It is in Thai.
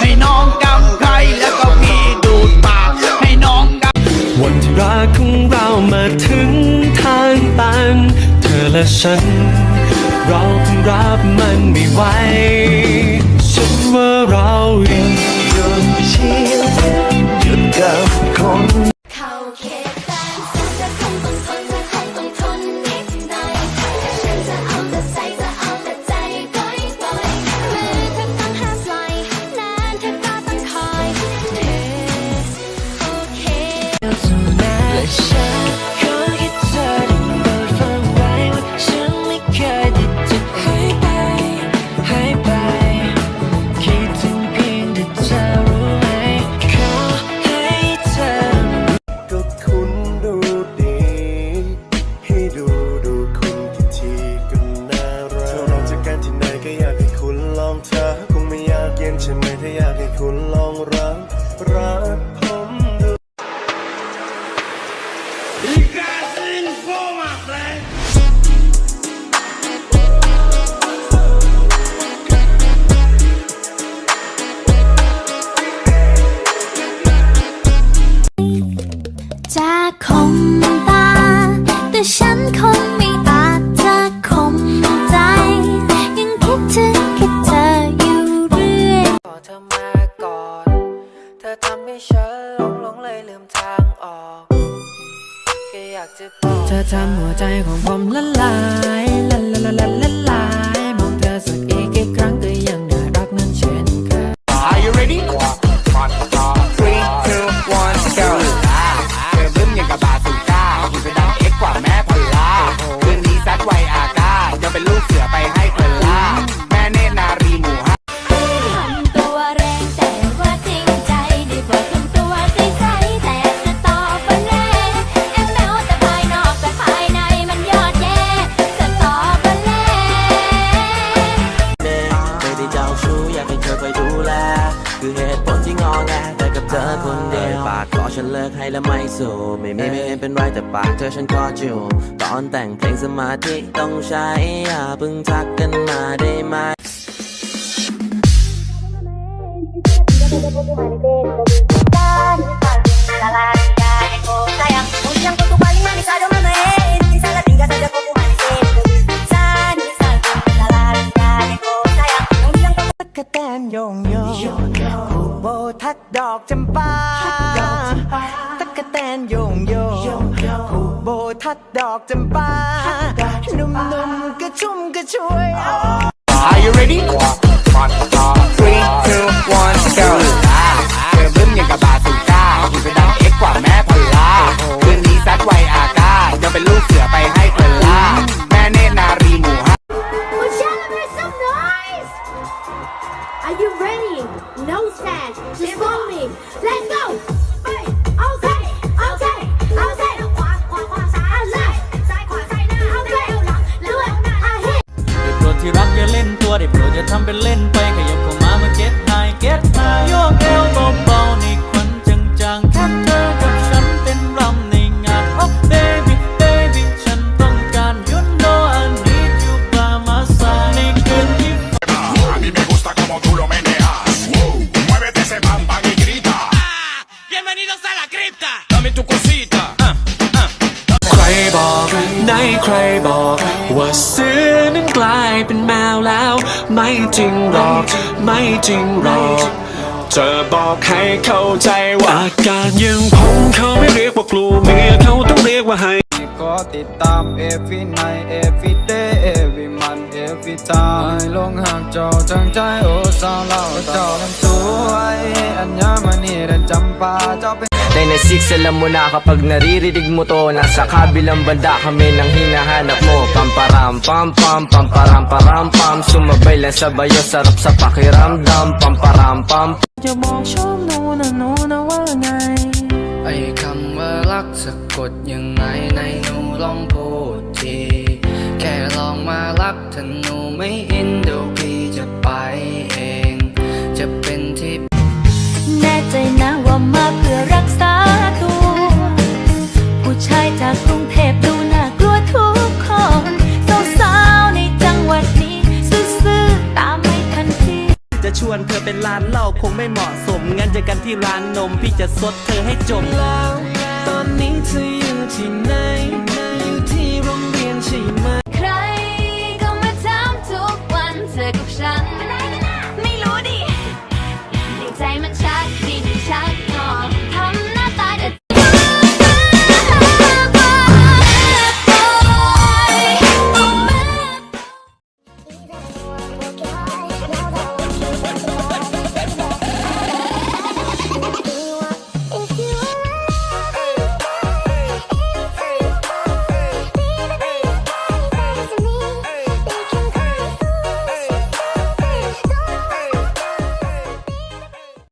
ให้น้องกำไกรแล้วก็พี่ดูดปากให้น้องกำวันที่รักของเรามาถึงทางตัน เธอและฉัน เราคงรับมันไม่ไหวฉันว่าเรายังยอมชี คงไม่อาจจะคมใจ ยังคิดถึงแค่เธออยู่เรื่อยขอเธอมาก่อน เธอทำให้ฉันหลงหลงเลยลืมทางออกแค่อยากจะบอกเธอทำหัวใจของผมละลายละละละละละลายมองเธอสักอีกกี่ครั้งก็ยัง ฉันเลิกให้แล้วไม่สู้ไม่มีไม่เห็นเป็นไรแต่ปากเธอฉันขอจูบตอนแต่งเพลงสมาธิต้องใช้อย่าเพิ่งทักกันมาได้ไหม Sayang, unang ko paling manisado mamain Minsan na tingga sa ko kumalisin Minsan, minsan, lalaki ko Sayang, nung bilang ko ตั๊กแตนโยงโยผูกโบทัดดอกจำปา ผูกโบทัดดอกจำปาหนุ่มๆกระชุ่มกระชวย Are you ready? Three, two, one, go เธอบึ้มอย่างกับบาสุก้าอยู่เป็นดังเอ็กกว่าแม่พอลล่าคืนนี้ซัดไวอาก้าจะเป็นลูกเสือไปให้เพลล่าแม่เนตรนารีหมู่ห้า Well, celebrate some noise! Are you ready? No stand. Just follow me. Let's go. ได้โปรดอย่าทำเป็นเล่นไป เป็นแมวแล้ว ไม่จริงหรอก ไม่จริงหรอกจะบอกให้เข้าใจว่าอาการยังผมเขาไม่เรียกว่ากลัวเมียเขาต้องเรียกว่าให้ก็ติดตาม every night every day every month every time ลงหากเจ้าจังใจโอ้สาวเล่าเจ้านั้นสวยอัญญามณีเดินจำปาเจ้าเป็น Dynasix alam mo na kapag naririnig mo to Nasa kabilang banda kami nang hinahanap mo Pamparam pam pam pamparam param pam Sumabay lang sa bayo sarap sa pakiramdam Pamparam pam จะบอกชอบหนูนะหนูนะว่าไง ไอ้คำว่ารักสะกดยังไงในหนูลองพูดทีแค่ลองมารักถ้าหนูไม่อินเดี๋ยวพี่จะไปเอง ง กงเทพดูน่ากลัวทุกคนสาวๆในจังหวัดนี้ ซื้อตาไม่ทันทีจะชวนเธอเป็นร้านเหล้าคงไม่เหมาะสม งั้นเจอกันที่ร้านนม พี่จะซดเธอให้จมแล้ว ตอนนี้เธออยู่ที่ไหน อยู่ที่โรงเรียนใช่ไหม